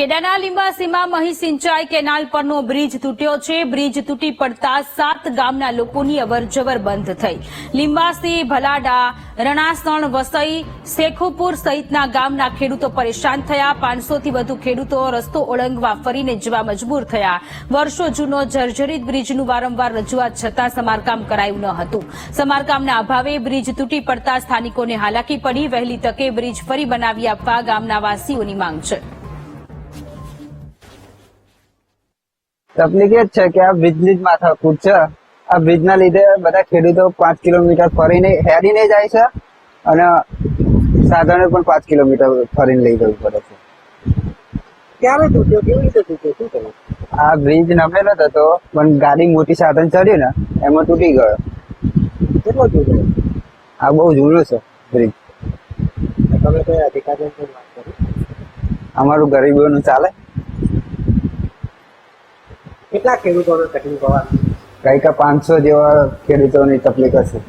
ખેડાના લીંબાસીમાં મહી સિંચાઈ કેનાલ પરનો બ્રિજ તૂટ્યો છે. બ્રિજ તૂટી પડતા સાત ગામના લોકોની અવરજવર બંધ થઈ. લીંબાસી, ભલાડા, રણાસણ, વસઈ, શેખુપુર સહિતના ગામના ખેડૂતો પરેશાન થયા. પાંચસોથી વધુ ખેડૂતો રસ્તો ઓળંગવા ફરીને જવા મજબૂર થયા. વર્ષો જૂનો જર્જરિત બ્રિજનું વારંવાર રજૂઆત છતાં સમારકામ કરાયું ન હતું. સમારકામના અભાવે બ્રિજ તૂટી પડતા સ્થાનિકોને હાલાકી પડી. વહેલી તકે બ્રિજ ફરી બનાવી આપવા ગામના વાસીઓની માંગ છે. તકલીફ એ જ છે કે આ બ્રિજની જ માથાકૂટ છે. આ બ્રિજના લીધે બધા ખેડૂતો પાંચ કિલોમીટર ફરીને હેરીને જાય છે અને સાધનો પણ પાંચ કિલોમીટર ફરીને લઈ જવું પડે છે. ક્યારે તૂટ્યો? કેવી રીતે તૂટ્યો? શું કહ્યું આ બ્રિજ નમેલો હતો પણ ગાડી મોટી સાધન ચડ્યું ને એમાં તૂટી ગયો. કેટલો તૂટ્યો આ બહુ જૂનું છે બ્રિજ. તમે કયા અધિકારીઓ વાત કરી? અમારું ગરીબોનું ચાલે. કેટલા ખેડૂતોને તકલીફ આવવાની કઈ કા પાંચસો જેવા ખેડૂતોની તકલીફ હશે.